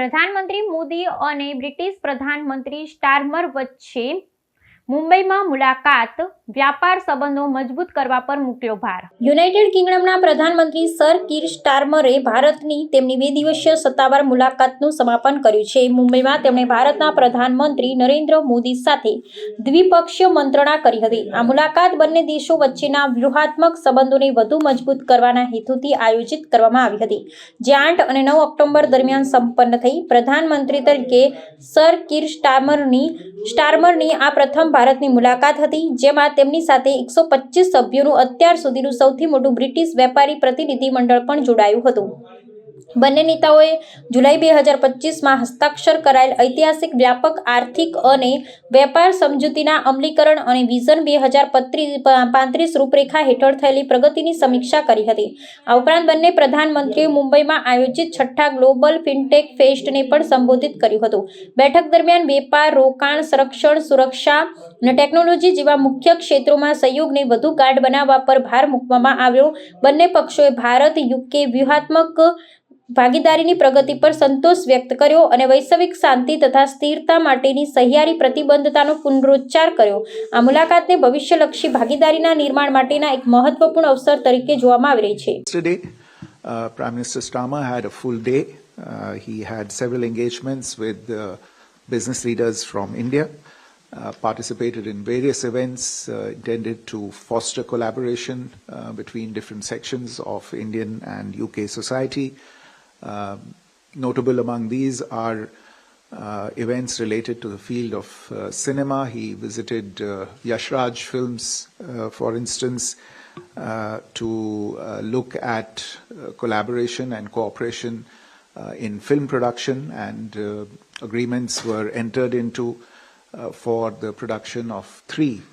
પ્રધાનમંત્રી મોદી અને બ્રિટિશ પ્રધાનમંત્રી સ્ટારમર વચ્ચે મુંબઈમાં મુલાકાત વ્યાપાર સંબંધો મજબૂત કરવા પર મૂક્યો ભાર. યુનાઇટેડ કિંગડમના પ્રધાનમંત્રી સર કીર સ્ટાર્મરે ભારતની તેમની બે દિવસીય સત્તાવાર મુલાકાતનું સમાપન કર્યું છે. મુંબઈમાં તેમણે ભારતના પ્રધાનમંત્રી નરેન્દ્ર મોદી સાથે દ્વિપક્ષીય મંત્રણા કરી હતી. આ મુલાકાત બંને દેશો વચ્ચેના વ્યૂહાત્મક સંબંધોને વધુ મજબૂત કરવાના હેતુથી આયોજિત કરવામાં આવી હતી. જે આઠ અને નવ ઓક્ટોબર દરમિયાન સંપન્ન થઈ. પ્રધાનમંત્રી તરીકે સર કીર સ્ટાર્મરની, સ્ટારમરની આ પ્રથમ ભારતની મુલાકાત હતી, જેમાં તેમની સાથે એકસો સભ્યોનું અત્યાર સુધીનું સૌથી મોટું બ્રિટિશ વેપારી પ્રતિનિધિ મંડળ પણ જોડાયું હતું. બંને નેતાઓએ જુલાઈ બે હજાર પચીસમાં હસ્તાક્ષર કરાયેલ ઐતિહાસિક વ્યાપક, આર્થિક અને વેપાર સમજૂતીના અમલીકરણ અને વિઝન બે હજાર પાંત્રીસ રૂપરેખા હેઠળ થયેલી પ્રગતિની સમીક્ષા કરી હતી. આ ઉપરાંત બંને પ્રધાનમંત્રીએ મુંબઈમાં આયોજિત છઠ્ઠા ગ્લોબલ ફિનટેક ફેસ્ટને પણ સંબોધિત કર્યું હતું. બેઠક દરમિયાન વેપાર, રોકાણ, સંરક્ષણ, સુરક્ષા અને ટેકનોલોજી જેવા મુખ્ય ક્ષેત્રોમાં સહયોગને વધુ ગાઢ બનાવવા પર ભાર મૂકવામાં આવ્યો. બંને પક્ષોએ ભારત, યુકે વ્યૂહાત્મક ભાગીદારીની પ્રગતિ પર સંતોષ વ્યક્ત કર્યો અને વૈશ્વિક શાંતિ તથા સ્થિરતા માટેની સહિયારી પ્રતિબદ્ધતાનો પુનરોચ્ચાર કર્યો આ મુલાકાતને ભવિષ્યલક્ષી ભાગીદારીના નિર્માણ માટેના એક મહત્વપૂર્ણ અવસર તરીકે જોવામાં આવી રહી છે uh, Prime Minister Starmer had a full day. Uh, he had several engagements with uh, business leaders from India, uh, participated in various events uh, intended to foster collaboration uh, between different sections of Indian and UK society. Um notable among these are uh, events related to the field of uh, cinema. He visited uh, Yashraj Films, uh, for instance, uh, to uh, look at collaboration and cooperation in film production, and agreements were entered into for the production of three